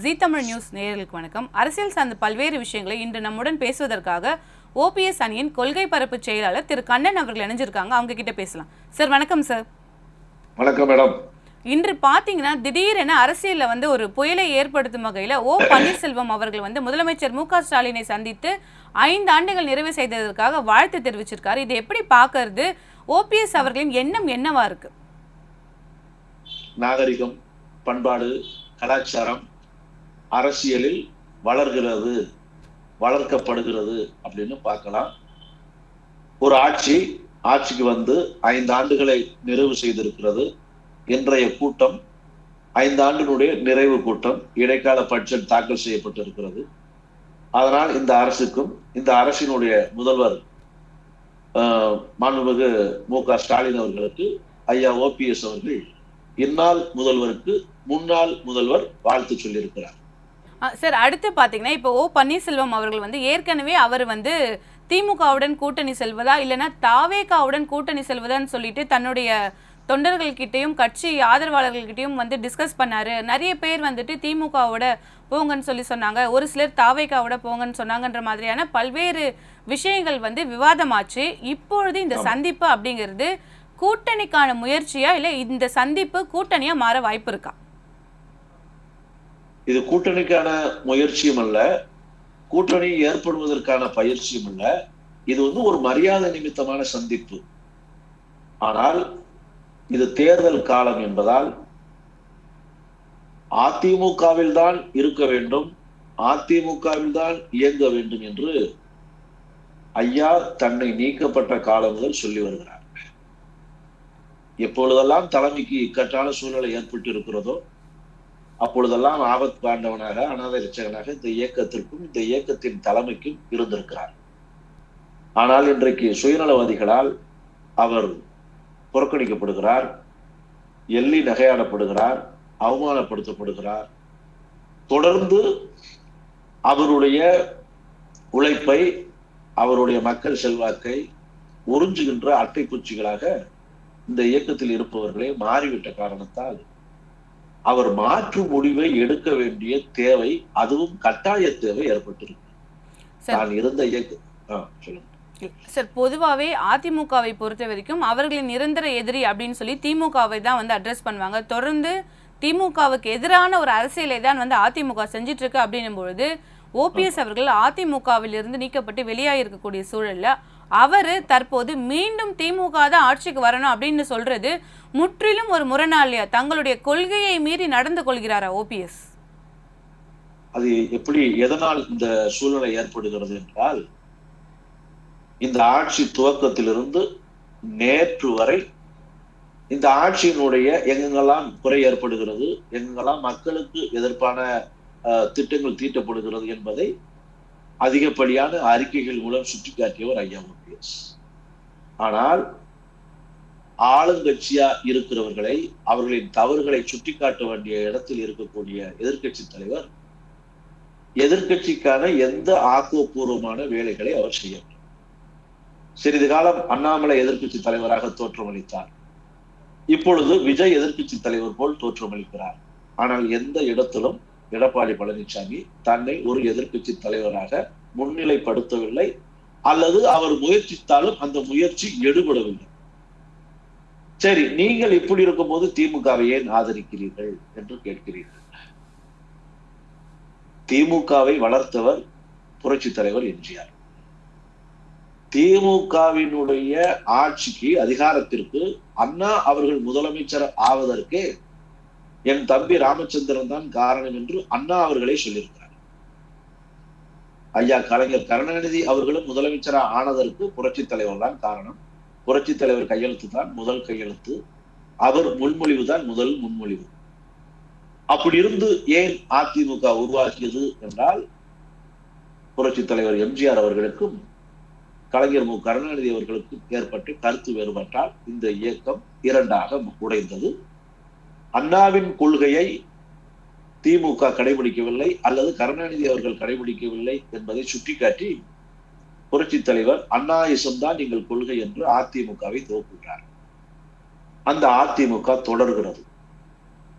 ஜீ Tamil news நேயர்களுக்கு வணக்கம். அரசியல் சார்ந்த பல்வேறு விஷயங்களை இன்று நம்முடன் பேசுவதற்காக ஓபிஎஸ் அணியின் கொள்கை பரப்பு செயலாளர் திரு கண்ணன் அவர்கள் இணைஞ்சிருக்காங்க. அவங்க கிட்ட பேசலாம். சார் வணக்கம் சார். வணக்கம் மேடம். இன்று பார்த்தீங்கன்னா திடீரென அரசியல்ல வந்து ஒரு புயலை ஏற்படுத்தும் வகையில ஓ பன்னீர்செல்வம் அவர்கள் வந்து முதலமைச்சர் மு க ஸ்டாலினை சந்தித்து ஐந்து ஆண்டுகள் நிறைவு செய்ததற்காக வாழ்த்து தெரிவிச்சிருக்காரு. இது எப்படி பார்க்கறது ஓபிஎஸ் அவர்களின் எண்ணம் என்னவா இருக்கு? நாகரிகம் பண்பாடு கலாச்சாரம் அரசியலில் வளர்கிறது வளர்க்கப்படுகிறது அப்படின்னு பார்க்கலாம். ஒரு ஆட்சி ஆட்சிக்கு வந்து ஐந்து ஆண்டுகளை நிறைவு செய்திருக்கிறது. இன்றைய கூட்டம் ஐந்து ஆண்டினுடைய நிறைவு கூட்டம். இடைக்கால பட்ஜெட் தாக்கல் செய்யப்பட்டிருக்கிறது. அதனால் இந்த அரசுக்கும் இந்த அரசினுடைய முதல்வர் மாண்புமிகு மு க ஸ்டாலின் அவர்களுக்கு ஐயா ஓபிஎஸ் அவர்கள் இந்நாள் முதல்வருக்கு முன்னாள் முதல்வர் வாழ்த்து சொல்லியிருக்கிறார். சார் அடுத்து பார்த்தீங்கன்னா இப்போ ஓ பன்னீர்செல்வம் அவர்கள் வந்து ஏற்கனவே அவர் வந்து திமுகவுடன் கூட்டணி செல்வதா இல்லைன்னா தாவேகாவுடன் கூட்டணி செல்வதான்னு சொல்லிட்டு தன்னுடைய தொண்டர்கள்கிட்டயும் கட்சி ஆதரவாளர்கள்கிட்டயும் வந்து டிஸ்கஸ் பண்ணாரு. நிறைய பேர் வந்துட்டு திமுகவோட போங்கன்னு சொல்லி சொன்னாங்க. ஒரு சிலர் தாவேகாவோட போங்கன்னு சொன்னாங்கன்ற மாதிரியான பல்வேறு விஷயங்கள் வந்து விவாதமாச்சு. இப்பொழுது இந்த சந்திப்பு அப்படிங்கிறது கூட்டணிக்கான முயற்சியா இல்லை இந்த சந்திப்பு கூட்டணியா மாற வாய்ப்பு இருக்கா? இது கூட்டணிக்கான முயற்சியும் அல்ல கூட்டணி ஏற்படுவதற்கான பயிற்சியும் அல்ல. இது வந்து ஒரு மரியாதை நிமித்தமான சந்திப்பு. ஆனால் இது தேர்தல் காலம் என்பதால் அதிமுகவில் தான் இருக்க வேண்டும் அதிமுகவில் தான் இயங்க வேண்டும் என்று ஐயா தன்னை நீக்கப்பட்ட காலம் முதல் சொல்லி வருகிறார். எப்பொழுதெல்லாம் தலைமைக்கு இக்கட்டான சூழ்நிலை ஏற்பட்டு இருக்கிறதோ அப்பொழுதெல்லாம் ஆபத் பாண்டவனாக அனாத இரட்சகனாக இந்த இயக்கத்திற்கும் இந்த இயக்கத்தின் தலைமைக்கும் இருந்திருக்கிறார். ஆனால் இன்றைக்கு சுயநலவாதிகளால் அவர் புறக்கணிக்கப்படுகிறார் எள்ளி நகையாடப்படுகிறார் அவமானப்படுத்தப்படுகிறார். தொடர்ந்து அவருடைய உழைப்பை அவருடைய மக்கள் செல்வாக்கை உறிஞ்சுகின்ற அட்டைப்பூச்சிகளாக இந்த இயக்கத்தில் இருப்பவர்களே மாறிவிட்ட காரணத்தால் அவர் மாற்று முடிவை எடுக்க வேண்டிய தேவை அதுவும் கட்டாய தேவை ஏற்பட்டிருக்கு. நான் இருந்த இயக்க சொல்லுங்க. சார் பொதுவாகவே அதிமுகவை பொறுத்த வரைக்கும் அவர்களின் நிரந்தர எதிரி அப்படின்னு சொல்லி திமுகவை தான் வந்து அட்ரஸ் பண்ணுவாங்க. தொடர்ந்து திமுகவுக்கு எதிரான ஒரு அரசியலை தான் வந்து அதிமுக செஞ்சிட்டு இருக்கு அப்படின்னும் பொழுது ஓபிஎஸ் அவர்கள் அதிமுகவில் இருந்து நீக்கப்பட்டு வெளியாக இருக்கக்கூடிய சூழல்ல அவர் தற்போது மீண்டும் திமுக தான் ஆட்சிக்கு வரணும் அப்படின்னு சொல்றது முற்றிலும் ஒரு முரணாளியா தங்களுடைய கொள்கையை மீறி நடந்து கொள்கிறாரா ஓபிஎஸ் அது எப்படி எதனால் இந்த சூழ்நிலை ஏற்படுகிறது என்றால் இந்த ஆட்சி துவக்கத்திலிருந்து நேற்று வரை இந்த ஆட்சியினுடைய எங்கெங்கெல்லாம் குறை ஏற்படுகிறது எங்கெங்கெல்லாம் மக்களுக்கு எதிர்ப்பான திட்டங்கள் தீட்டப்படுகிறது என்பதை அதிகப்படியான அறிக்கைகள் மூலம் சுட்டிக்காட்டியவர் ஐயா ஓபிஎஸ் ஆனால் ஆளுங்கட்சியா இருக்கிறவர்களை அவர்களின் தவறுகளை சுட்டிக்காட்ட வேண்டிய இடத்தில் இருக்கக்கூடிய எதிர்க்கட்சி தலைவர் எதிர்க்கட்சிக்கான எந்த ஆக்கப்பூர்வமான வேலைகளை அவர் செய்ய சிறிது காலம் அண்ணாமலை எதிர்க்கட்சி தலைவராக தோற்றமளித்தார். இப்பொழுது விஜய் எதிர்கட்சி தலைவர் போல் தோற்றமளிக்கிறார். ஆனால் எந்த இடத்திலும் எடப்பாடி பழனிசாமி தன்னை ஒரு எதிர்க்கட்சி தலைவராக முன்னிலைப்படுத்தவில்லை அல்லது அவர் முயற்சித்தாலும் அந்த முயற்சி எடுபடவில்லை. சரி நீங்கள் இப்படி இருக்கும்போது திமுகவை ஏன் ஆதரிக்கிறீர்கள் என்று கேட்கிறீர்கள். திமுகவை வளர்த்தவர் புரட்சி தலைவர் எம்ஜிஆர். திமுகவினுடைய ஆட்சிக்கு அதிகாரத்திற்கு அண்ணா அவர்கள் முதலமைச்சர் ஆவதற்கே என் தம்பி ராமச்சந்திரன் தான் காரணம் என்று அண்ணா அவர்களே சொல்லியிருக்கிறார். ஐயா கலைஞர் கருணாநிதி அவர்களும் முதலமைச்சராக ஆனதற்கு புரட்சி தலைவர் தான் காரணம். புரட்சி தலைவர் கையெழுத்து தான் முதல் கையெழுத்து. அவர் முன்மொழிவு தான் முதல் முன்மொழிவு. அப்படி இருந்து ஏன் அதிமுக உருவாக்கியது என்றால் புரட்சி தலைவர் எம்ஜிஆர் அவர்களுக்கும் கலைஞர் மு. கருணாநிதி அவர்களுக்கும் ஏற்பட்ட கருத்து வேறுபட்டால் இந்த இயக்கம் இரண்டாக உடைந்தது. அண்ணாவின் கொள்கையை திமுக கடைபிடிக்கவில்லை அல்லது கருணாநிதி அவர்கள் கடைபிடிக்கவில்லை என்பதை சுட்டிக்காட்டி புரட்சி தலைவர் அண்ணா தான் எங்கள் கொள்கை என்று அதிமுகவை துவக்குகிறார். அந்த அதிமுக தொடர்கிறது.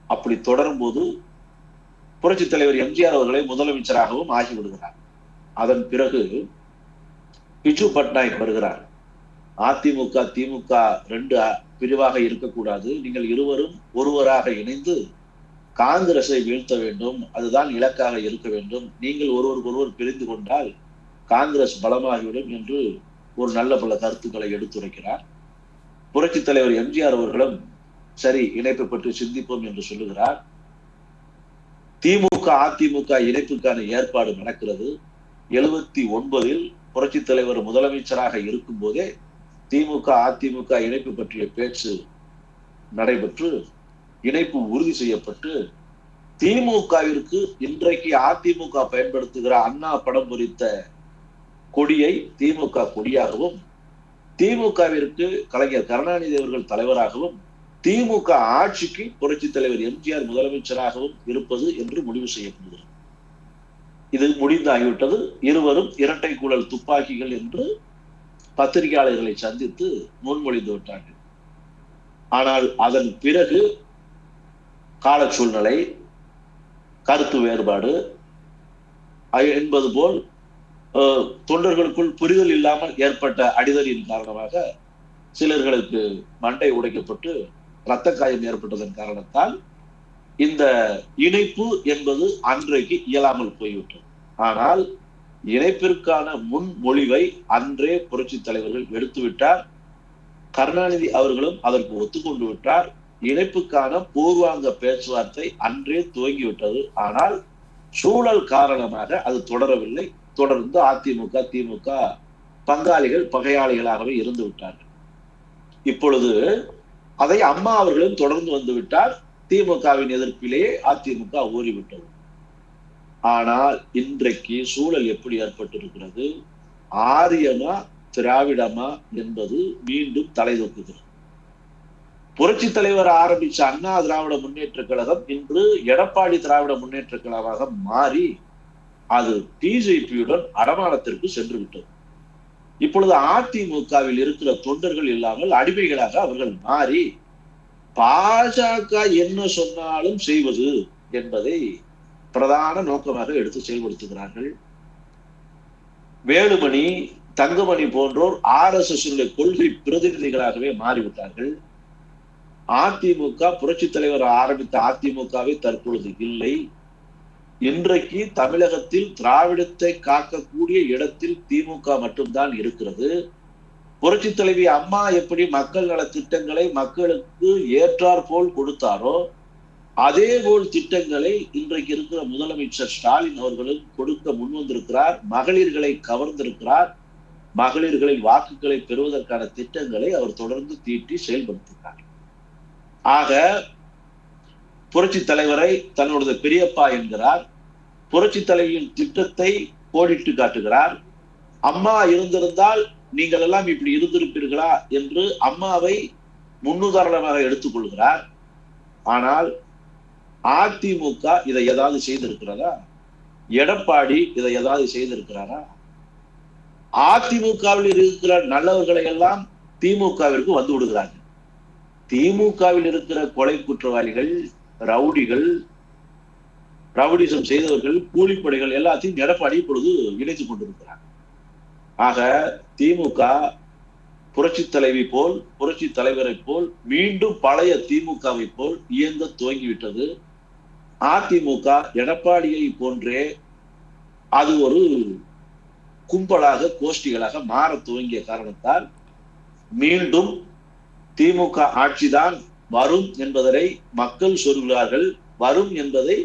அப்படி தொடரும் போது புரட்சி தலைவர் எம்ஜிஆர் அவர்களை முதலமைச்சராகவும் ஆகிவிடுகிறார். அதன் பிறகு பிஜு பட்நாயக் வருகிறார். அதிமுக திமுக ரெண்டு பிரிவாக இருக்கக்கூடாது. நீங்கள் இருவரும் ஒருவராக இணைந்து காங்கிரஸை வீழ்த்த வேண்டும். அதுதான் இலக்காக இருக்க வேண்டும். நீங்கள் ஒருவருக்கொருவர் பிரிந்து கொண்டால் காங்கிரஸ் பலமாகிவிடும் என்று ஒரு நல்ல பல கருத்துக்களை எடுத்துரைக்கிறார். புரட்சி தலைவர் எம்ஜிஆர் அவர்களும் சரி இணைப்பை பற்றி சிந்திப்போம் என்று சொல்லுகிறார். திமுக அதிமுக இணைப்புக்கான ஏற்பாடு நடக்கிறது. எழுபத்தி ஒன்பதில் புரட்சி தலைவர் முதலமைச்சராக இருக்கும் போதே திமுக அதிமுக இணைப்பு பற்றிய பேச்சு நடைபெற்று இணைப்பு உறுதி செய்யப்பட்டு திமுகவிற்கு இன்றைக்கு அதிமுக பயன்படுத்துகிற அண்ணா படம் பொறித்த கொடியை திமுக கொடியாகவும் திமுகவிற்கு கலைஞர் கருணாநிதி அவர்கள் தலைவராகவும் திமுக ஆட்சிக்கு புரட்சி தலைவர் எம்ஜிஆர் முதலமைச்சராகவும் இருப்பது என்று முடிவு செய்யப்படுகிறது. இது முடிந்தாகிவிட்டது. இருவரும் இரட்டை குழல் துப்பாக்கிகள் என்று பத்திரிகையாளர்களை சந்தித்து முன்மொழிந்து விட்டார்கள் ஆனால் அதன் பிறகு கால சூழ்நிலை கருத்து வேறுபாடு என்பது போல் தொண்டர்களுக்குள் புரிதல் இல்லாமல் ஏற்பட்ட அடிதலின் காரணமாக சிலர்களுக்கு மண்டை உடைக்கப்பட்டு இரத்த காயம் ஏற்பட்டதன் காரணத்தால் இந்த இணைப்பு என்பது அன்றைக்கு இயலாமல் போய்விட்டது. ஆனால் இணைப்பிற்கான முன்மொழிவை அன்றே புரட்சி தலைவர்கள் எடுத்துவிட்டார் கருணாநிதி அவர்களும் அதற்கு ஒத்துக்கொண்டு விட்டார். இணைப்புக்கான பூர்வாங்க பேச்சுவார்த்தை அன்றே துவங்கிவிட்டது. ஆனால் சூழல் காரணமாக அது தொடரவில்லை. தொடர்ந்து அதிமுக திமுக பங்காளிகள் பகையாளிகளாகவே இருந்து விட்டார்கள். இப்பொழுது அதை அம்மா அவர்களும் தொடர்ந்து வந்து விட்டார். திமுகவின் எதிர்ப்பிலேயே அதிமுக ஊறிவிட்டது. ஆனால் இன்றைக்கு சூழல் எப்படி ஏற்பட்டிருக்கிறது? ஆரியமா திராவிடமா என்பது மீண்டும் தலை தூக்குகிறது. புரட்சி தலைவர் ஆரம்பிச்ச அண்ணா திராவிட முன்னேற்ற கழகம் இன்று எடப்பாடி திராவிட முன்னேற்ற கழகமாக மாறி அது பிஜேபியுடன் அடமானத்திற்கு சென்று விட்டது. இப்பொழுது அதிமுகவில் இருக்கிற தொண்டர்கள் இல்லாமல் அடிமைகளாக அவர்கள் மாறி பாஜக என்ன சொன்னாலும் செய்வது என்பதை பிரதான நோக்கமாக எடுத்து செயல்படுத்துகிறார்கள். வேலுமணி தங்கமணி போன்றோர் ஆர் எஸ் எஸ் கொள்கை பிரதிநிதிகளாகவே மாறிவிட்டார்கள். அதிமுக புரட்சி தலைவர் ஆரம்பித்த அதிமுகவே தற்பொழுது இல்லை. இன்றைக்கு தமிழகத்தில் திராவிடத்தை காக்கக்கூடிய இடத்தில் திமுக மட்டும்தான் இருக்கிறது. புரட்சி தலைவி அம்மா எப்படி மக்கள் நல திட்டங்களை மக்களுக்கு ஏற்றாற்போல் கொடுத்தாரோ அதே போல் திட்டங்களை இன்றைக்கு இருக்கிற முதலமைச்சர் ஸ்டாலின் அவர்களும் கொடுக்க முன்வந்திருக்கிறார். மகளிர்களை கவர்ந்திருக்கிறார். மகளிர்களின் வாக்குகளை பெறுவதற்கான திட்டங்களை அவர் தொடர்ந்து தீட்டி செயல்படுத்துகிறார் ஆக புரட்சி தலைவரை தன்னுடைய பெரியப்பா என்கிறார். புரட்சி தலைவியின் திட்டத்தை கோடிட்டு காட்டுகிறார். அம்மா இருந்திருந்தால் நீங்கள் எல்லாம் இப்படி இருந்திருப்பீர்களா? என்று அம்மாவை முன்னுதாரணமாக எடுத்துக்கொள்கிறார் ஆனால் அதிமுக இதை ஏதாவது செய்திருக்கிறதா எடப்பாடி இதை ஏதாவது செய்திருக்கிறாரா? அதிமுகவில் இருக்கிற நல்லவர்களை எல்லாம் திமுகவிற்கு வந்து விடுகிறாங்க திமுகவில் இருக்கிற கொலை குற்றவாளிகள் ரவுடிகள் ரவுடிசம் செய்தவர்கள் கூலிப்படைகள் எல்லாத்தையும் எடப்பாடி இப்பொழுது இணைத்துக் கொண்டிருக்கிறார். ஆக திமுக புரட்சி தலைவி போல் புரட்சி தலைவரை போல் மீண்டும் பழைய திமுகவை போல் இயங்க துவங்கிவிட்டது. அதிமுக எடப்பாடியை போன்றே அது ஒரு கும்பலாக கோஷ்டிகளாக மாற துவங்கிய காரணத்தால் மீண்டும் திமுக ஆட்சிதான் வரும் என்பதனை மக்கள் சொல்கிறார்கள். வரும் என்பதை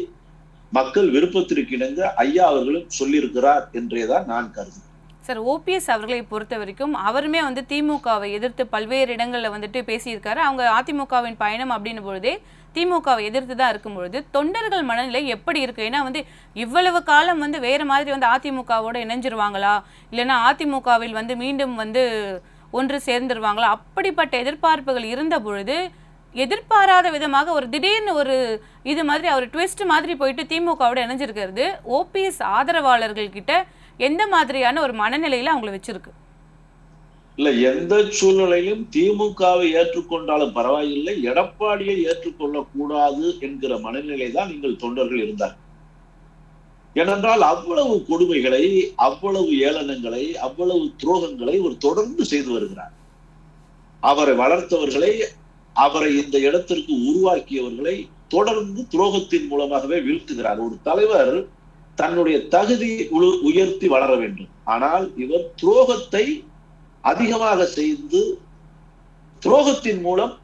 மக்கள் விருப்பத்திற்கு இணங்க ஐயா அவர்களும் சொல்லியிருக்கிறார் என்றேதான் நான் கருதுகிறேன். சார் ஓபிஎஸ் அவர்களை பொறுத்த வரைக்கும் அவருமே வந்து திமுகவை எதிர்த்து பல்வேறு இடங்களில் வந்துட்டு பேசியிருக்காரு. அவங்க அதிமுகவின் பயணம் அப்படின்னும் பொழுதே திமுகவை எதிர்த்து தான் இருக்கும் பொழுது தொண்டர்கள் மனநிலை எப்படி இருக்கு? ஏன்னா வந்து இவ்வளவு காலம் வந்து வேற மாதிரி வந்து அதிமுகவோட இணைஞ்சிருவாங்களா? இல்லைன்னா அதிமுகவில் வந்து மீண்டும் வந்து ஒன்று சேர்ந்துருவாங்களா? அப்படிப்பட்ட எதிர்பார்ப்புகள் இருந்த பொழுது எதிர்பாராத விதமாக ஒரு திடீர்னு ஒரு இது மாதிரி அவர் ட்விஸ்ட் மாதிரி போயிட்டு திமுகவோட இணைஞ்சிருக்கிறது. ஓபிஎஸ் ஆதரவாளர்கள் கிட்ட எந்த மாதிரியான ஒரு மனநிலையில் அவங்களை வச்சிருக்கு? இல்ல எந்த சூழ்நிலையிலும் திமுகவை ஏற்றுக்கொண்டாலும் பரவாயில்லை எடப்பாடியை ஏற்றுக்கொள்ளக்கூடாது என்கிற மனநிலை தான் நீங்கள் தொண்டர்கள் இருந்தார். ஏனென்றால் அவ்வளவு கொடுமைகளை அவ்வளவு ஏளனங்களை அவ்வளவு துரோகங்களை ஒரு தொடர்ந்து செய்து வருகிறார். அவரை வளர்த்தவர்களை அவரை இந்த இடத்திற்கு உருவாக்கியவர்களை தொடர்ந்து துரோகத்தின் மூலமாகவே வீழ்த்துகிறார். ஒரு தலைவர் தன்னுடைய தகுதி உழு- உயர்த்தி வளர வேண்டும். ஆனால் இவர் துரோகத்தை அதிகமாக செய்து துரோகத்தின் மூலம்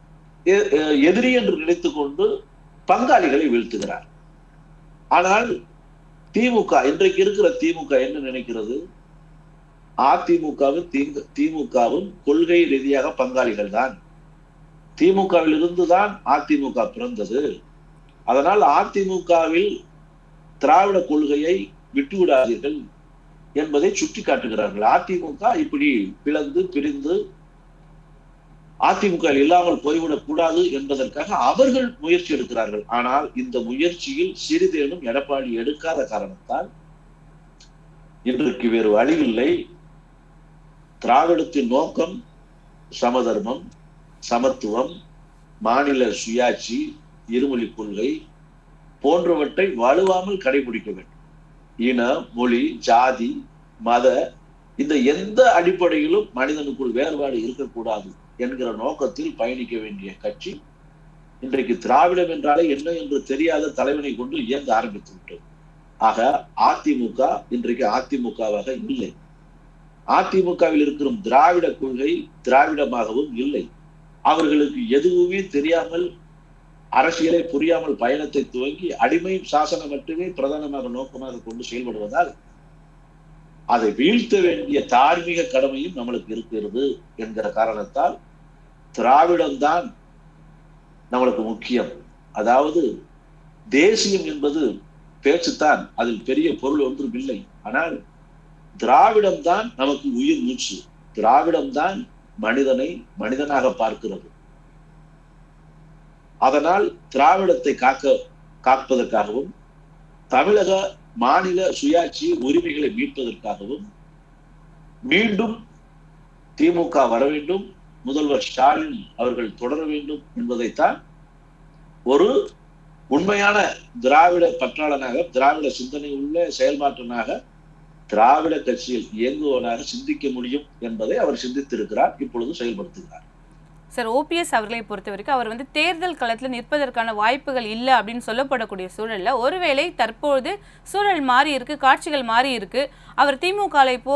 எ- எதிரி என்று நினைத்து கொண்டு பங்காளிகளை வீழ்த்துகிறார். ஆனால் திமுக இன்றைக்கு இருக்கிற திமுக என்ன நினைக்கிறது? அதிமுகவும் திமுகவும் கொள்கை ரீதியாக பங்காளிகள் தான். திமுகவில் இருந்துதான் அதிமுக பிறந்தது. அதனால் அதிமுகவில் திராவிட கொள்கையை விட்டுவிடாதீர்கள். என்பதை சுட்டிக்காட்டுகிறார்கள். அதிமுக இப்படி பிளந்து பிரிந்து அதிமுக இல்லாமல் போய்விடக் கூடாது என்பதற்காக அவர்கள் முயற்சி எடுக்கிறார்கள். ஆனால் இந்த முயற்சியில் சிறிதேனும் எடப்பாடி எடுக்காத காரணத்தால் இன்றைக்கு வேறு வழி இல்லை திராவிடத்தின் நோக்கம் சமதர்மம் சமத்துவம் மாநில சுயாட்சி இருமொழி கொள்கை போன்றவற்றை வலுவாமல் கடைபிடிக்க வேண்டும். இன மொழி ஜாதி மத இந்த எந்த அடிப்படையிலும் மனிதனுக்குள் வேறுபாடு இருக்கக்கூடாது என்கிற நோக்கத்தில் பயணிக்க வேண்டிய கட்சி இன்றைக்கு திராவிடம் என்றாலே என்ன என்று தெரியாத தலைவனை கொண்டு இயங்க ஆரம்பித்து விட்டது. ஆக அதிமுக இன்றைக்கு அதிமுகவாக இல்லை. அதிமுகவில் இருக்கிற திராவிட கொள்கை திராவிடமாகவும் இல்லை. அவர்களுக்கு எதுவுமே தெரியாமல் அரசியலை புரியாமல் பயணத்தை துவங்கி அடிமை சாசனம் மட்டுமே பிரதானமாக நோக்கமாக கொண்டு செயல்படுவதால் அதை வீழ்த்த வேண்டிய தார்மீக கடமையும் நம்மளுக்கு இருக்கிறது என்கிற காரணத்தால் திராவிடம்தான் நம்மளுக்கு முக்கியம். அதாவது தேசியம் என்பது பேச்சுத்தான் அதில் பெரிய பொருள் ஒன்றும் இல்லை. ஆனால் திராவிடம் தான் நமக்கு உயிர் மூச்சு திராவிடம் தான் மனிதனை மனிதனாக பார்க்கிறது. அதனால் திராவிடத்தை காக்க காப்பதற்காகவும் தமிழக மாநில சுயாட்சி உரிமைகளை மீட்பதற்காகவும் மீண்டும் திமுக வர வேண்டும் முதல்வர் ஸ்டாலின் அவர்கள் தொடர வேண்டும் என்பதைத்தான் ஒரு உண்மையான திராவிட பற்றாளனாக திராவிட சிந்தனை உள்ள செயல்பாட்டனாக திராவிட கட்சியில் இயங்குவனாக சிந்திக்க முடியும் என்பதை அவர் சிந்தித்திருக்கிறார் இப்பொழுது செயல்படுத்துகிறார். சார் ஓபிஎஸ் அவர்களை பொறுத்த வரைக்கும் அவர் வந்து தேர்தல் களத்தில் நிற்பதற்கான வாய்ப்புகள் இல்லை அப்படின்னு சொல்லப்படக்கூடிய சூழல்ல ஒருவேளை தற்போது சூழல் மாறி இருக்கு காட்சிகள் மாறி இருக்கு அவர் திமுக இப்போ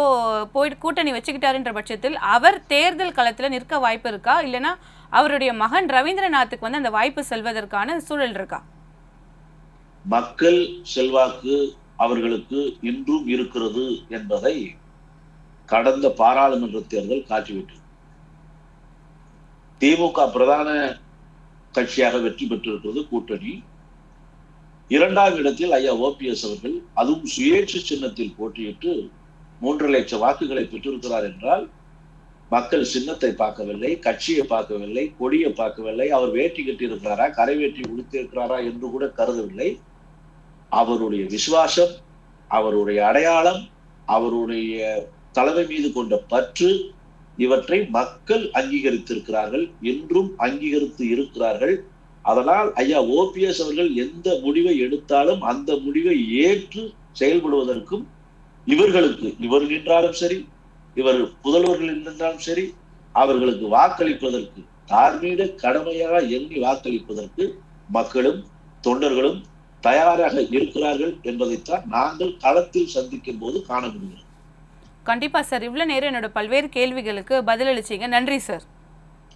போயிட்டு கூட்டணி வச்சுக்கிட்டாருன்ற பட்சத்தில் அவர் தேர்தல் களத்தில் நிற்க வாய்ப்பு இருக்கா? இல்லைன்னா அவருடைய மகன் ரவீந்திரநாத்துக்கு வந்து அந்த வாய்ப்பு செல்வதற்கான சூழல் இருக்கா? மக்கள் செல்வாக்கு அவர்களுக்கு இன்றும் இருக்கிறது என்பதை கடந்த பாராளுமன்ற தேர்தல் காட்டிவிட்டது. திமுக பிரதான கட்சியாக வெற்றி பெற்றிருக்கிறது கூட்டணி. இரண்டாம் இடத்தில் ஐயா ஓபிஎஸ் அவர்கள் அதுவும் சுயேட்சை சின்னத்தில் போட்டியிட்டு மூன்று லட்சம் வாக்குகளை பெற்றிருக்கிறார் என்றால் மக்கள் சின்னத்தை பார்க்கவில்லை கட்சியை பார்க்கவில்லை கொடியை பார்க்கவில்லை அவர் வேட்டி கட்டியிருக்கிறாரா கரை வேட்டி உடுத்திருக்கிறாரா என்று கூட கருதவில்லை. அவருடைய விசுவாசம் அவருடைய அடையாளம் அவருடைய தலைமை மீது கொண்ட பற்று இவற்றை மக்கள் அங்கீகரித்திருக்கிறார்கள் என்றும் அங்கீகரித்து இருக்கிறார்கள். அதனால் ஐயா ஓபிஎஸ் அவர்கள் எந்த முடிவை எடுத்தாலும் அந்த முடிவை ஏற்று செயல்படுவதற்கும் இவர்களுக்கு இவர்கள் என்றாலும் சரி இவர் புதல்வர்கள் என்றாலும் சரி அவர்களுக்கு வாக்களிப்பதற்கு தார்மீக கடமையாக எண்ணி வாக்களிப்பதற்கு மக்களும் தொண்டர்களும் தயாராக இருக்கிறார்கள் என்பதைத்தான் நாங்கள் களத்தில் சந்திக்கும் போது காண முடிகிறது. கண்டிப்பா சார். இவ்வளவு நேரம் என்னோட பல்வேறு கேள்விகளுக்கு பதிலளிச்சீங்க. நன்றி சார்.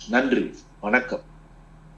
நன்றி. வணக்கம்.